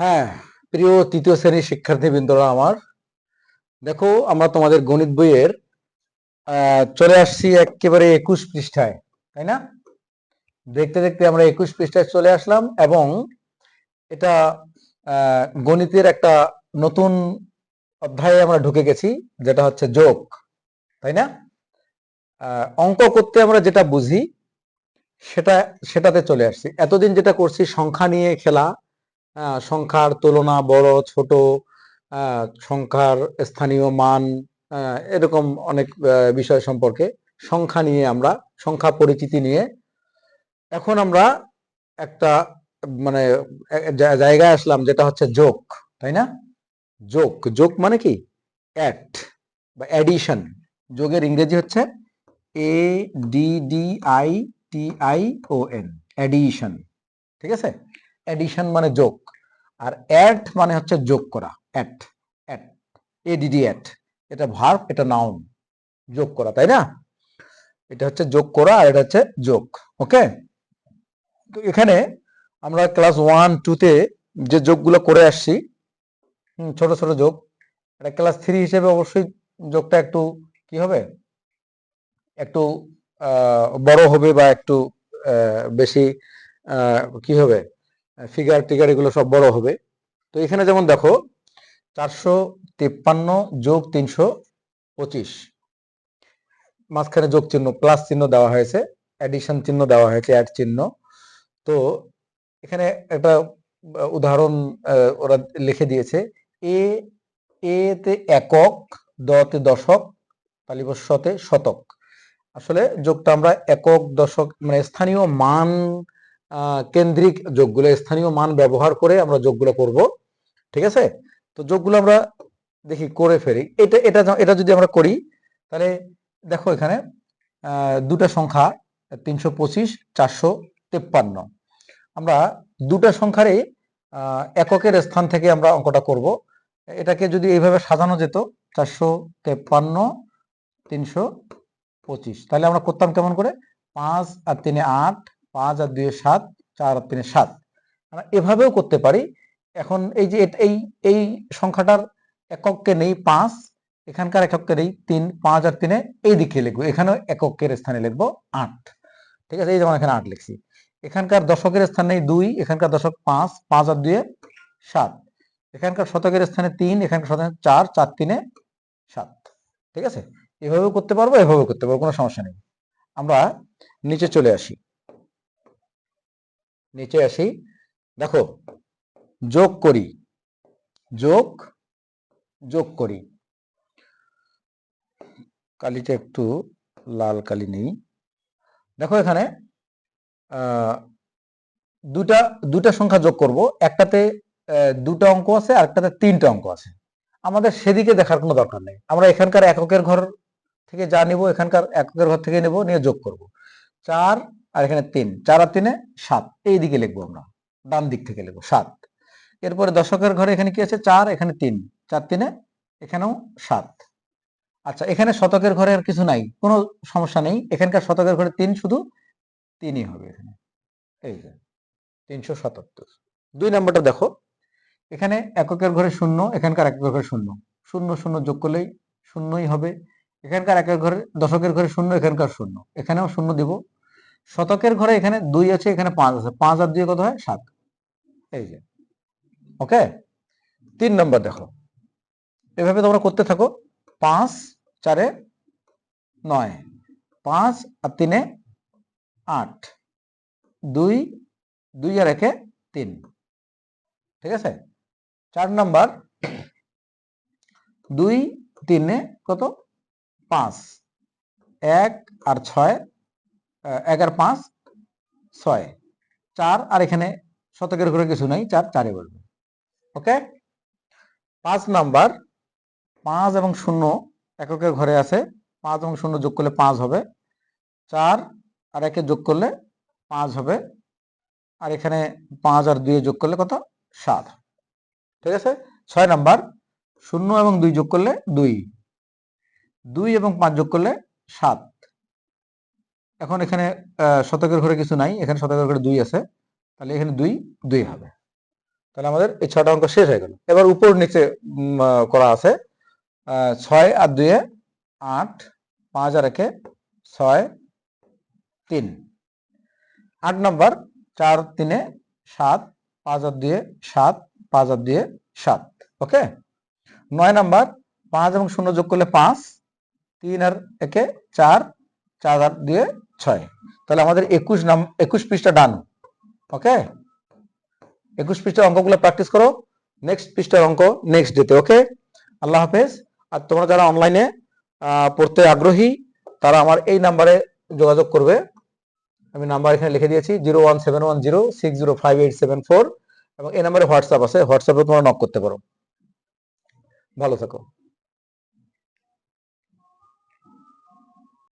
হ্যাঁ প্রিয় তৃতীয় শ্রেণির শিক্ষার্থী শিক্ষার্থীবৃন্দরা আমার। দেখো, আমরা তোমাদের গণিত বইয়ের চলে আসছি একেবারে একুশ পৃষ্ঠায়, তাই না? দেখতে দেখতে আমরা একুশ পৃষ্ঠায় চলে আসলাম এবং এটা গণিতের একটা নতুন অধ্যায়ে আমরা ঢুকে গেছি, যেটা হচ্ছে যোগ, তাই না? অঙ্ক করতে আমরা যেটা বুঝি, সেটা, সেটাতে চলে আসছি। এতদিন যেটা করছি, সংখ্যা নিয়ে খেলা সংখ্যার তুলনা বড়, ছোট সংখ্যার স্থানীয় মান এরকম অনেক বিষয় সম্পর্কে সংখ্যা নিয়ে আমরা, সংখ্যা পরিচিতি নিয়ে এখন আমরা একটা মানে জায়গায় আসলাম যেটা হচ্ছে যোগ, তাই না? যোগ যোগ মানে কি? অ্যাড বা অ্যাডিশন যোগের ইংরেজি হচ্ছে A D D I T I O N addition ঠিক আছে? অ্যাডিশন মানে যোগ, আর অ্যাড মানে হচ্ছে যোগ করা অ্যাড অ্যাড এডিডি অ্যাড এটা ভার্ব এটা নাউন যোগ করা, তাই না? এটা হচ্ছে যোগ করা আর এটা হচ্ছে যোগ ওকে তো এখানে আমরা ক্লাস ওয়ান টুতে যে যোগগুলো করে আসছি ছোট ছোট যোগ, এটা ক্লাস থ্রি হিসেবে অবশ্যই যোগটা একটু কি হবে? একটু বড় হবে বা একটু বেশি কি হবে? ফিগার টিগার এগুলো সব বড় হবে। তো এখানে যেমন দেখো, চারশো তিপ্পান্ন যোগ তিনশো পঁচিশ। মাঝখানে যোগ চিহ্ন প্লাস চিহ্ন দেওয়া হয়েছে অ্যাডিশন চিহ্ন দেওয়া হয়েছে অ্যাড চিহ্ন। তো এখানে একটা উদাহরণ ওরা লিখে দিয়েছে, এ এতে একক, দ তে দশক তালিবস্বতে শতক। আসলে যোগটা আমরা একক, দশক মানে স্থানীয় মান কেন্দ্রিক যোগগুলো, স্থানীয় মান ব্যবহার করে আমরা যোগগুলো করব, ঠিক আছে? তো যোগগুলো আমরা দেখি, করে ফেলি। এটা এটা এটা যদি আমরা করি, তাহলে দেখো এখানে দুটা সংখ্যা, তিনশো পঁচিশ, চারশো তেপ্পান্ন। আমরা দুটা সংখ্যারই এককের স্থান থেকে আমরা অঙ্কটা করব। এটাকে যদি এইভাবে সাজানো যেত, চারশো তেপ্পান্ন, তিনশো পঁচিশ। তাহলে আমরা করতাম কেমন করে? পাঁচ আর তিনে আট পাঁচ আর দুয়ে সাত, চার আর তিনে সাত। আমরা এভাবেও করতে পারি। এখন এই যে এই এই সংখ্যাটার একককে নেই পাঁচ, এখানকার একককে নেই তিন, পাঁচ আর তিনে এই দিকে লিখব। এখানেও এককের স্থানে লিখব আট। ঠিক আছে? এই যেমন এখানে আট লিখছি। এখানকার দশকের স্থানে দুই, এখানকার দশক পাঁচ পাঁচ আর দুয়ে সাত। এখানকার শতকের স্থানে তিন, এখানকার শতকের চার চার তিনে সাত। ঠিক আছে? এভাবেও করতে পারব, এভাবেও করতে পারব, কোনো সমস্যা নেই। আমরা নিচে চলে আসি। নিচে আসি। দেখো, যোগ করি, যোগ যোগ করি। কালিটা একটু লাল কালি নেই। দেখো এখানে দুটা দুটা সংখ্যা যোগ করব। একটাতে দুটা অঙ্ক আছে আর একটাতে তিনটা অঙ্ক আছে। আমাদের সেদিকে দেখার কোনো দরকার নেই। আমরা এখানকার এককের ঘর থেকে যা নিব, এখানকার এককের ঘর থেকে নেব, নিয়ে যোগ করব। চার আর এখানে তিন, চার আর তিনে সাত। এই দিকে লিখব আমরা, ডান দিক থেকে লিখব সাত। এরপরে দশকের ঘরে এখানে কি আছে? চার, এখানে তিন। চার তিনে এখানেও সাত। আচ্ছা এখানে শতকের ঘরে আর কিছু নাই, কোনো সমস্যা নেই। এখানকার শতকের ঘরে তিন শুধু তিনই হবে এখানে। এই যে, তিনশো সাতাত্তর। দুই নম্বরটা দেখো, এখানে এককের ঘরে শূন্য, এখানকার এককের ঘরে শূন্য। শূন্য শূন্য যোগ করলেই শূন্যই হবে। এখানকার একের ঘরে, দশকের ঘরে শূন্য, এখানকার শূন্য। এখানেও শূন্য দিব শতকের ঘরে এখানে দুই আছে, এখানে পাঁচ আছে। পাঁচ আর দুই কত হয়? সাত। এই যে। ওকে? তিন নম্বর দেখো। এভাবে তোমরা করতে থাকো। পাঁচ, চারে নয়। পাঁচ আর তিনে আট। দুই দুই আর একে তিন। ঠিক আছে? চার নম্বর। দুই, তিনে কত? পাঁচ। এক আর ছয় আর পাঁচ, ছয়। চার, আর এখানে শতকের ঘরে কিছু নাই, চার চারে বলবে। ওকে? পাঁচ নাম্বার, পাঁচ এবং শূন্য এককের ঘরে আছে। পাঁচ এবং শূন্য যোগ করলে পাঁচ হবে। চার, আর একে যোগ করলে পাঁচ হবে। আর এখানে পাঁচ আর দুই যোগ করলে কত? সাত। ঠিক আছে? ছয় নাম্বার, শূন্য এবং দুই যোগ করলে দুই। দুই এবং পাঁচ যোগ করলে সাত। এখন এখানে শতকের ঘরে কিছু নাই, এখানে শতকের ঘরে দুই আছে। তাহলে এখানে দুই দুই হবে। তাহলে আমাদের এই ছটা অঙ্ক শেষ হয়ে গেল। এবার উপর নিচে করা আছে ছয় আর দুয়ে আট, পাঁচ আর একে ছয়, তিন। আট নম্বর, চার তিনে সাত, পাঁচ আর দুয়ে সাত, পাঁচ আর দুয়ে সাত। ওকে? নয় নাম্বার, পাঁচ এবং শূন্য যোগ করলে পাঁচ, তিন আর একে চার চার আর দিয়ে ছয়। তাহলে আমাদের একুশ নাম, একুশ পৃষ্ঠা ডান। ওকে একুশ পৃষ্ঠার অঙ্কগুলো প্র্যাকটিস করো। নেক্সট পৃষ্ঠার অঙ্ক নেক্সট ডেতে ওকে আল্লাহ হাফেজ। আর তোমরা যারা অনলাইনে পড়তে আগ্রহী, তারা আমার এই নাম্বারে যোগাযোগ করবে। আমি নাম্বার এখানে লিখে দিয়েছি, zero one seven one zero six zero five eight seven four. এবং এই নাম্বারে হোয়াটসঅ্যাপ আছে। হোয়াটসঅ্যাপে তোমরা নক করতে পারো। ভালো থাকো।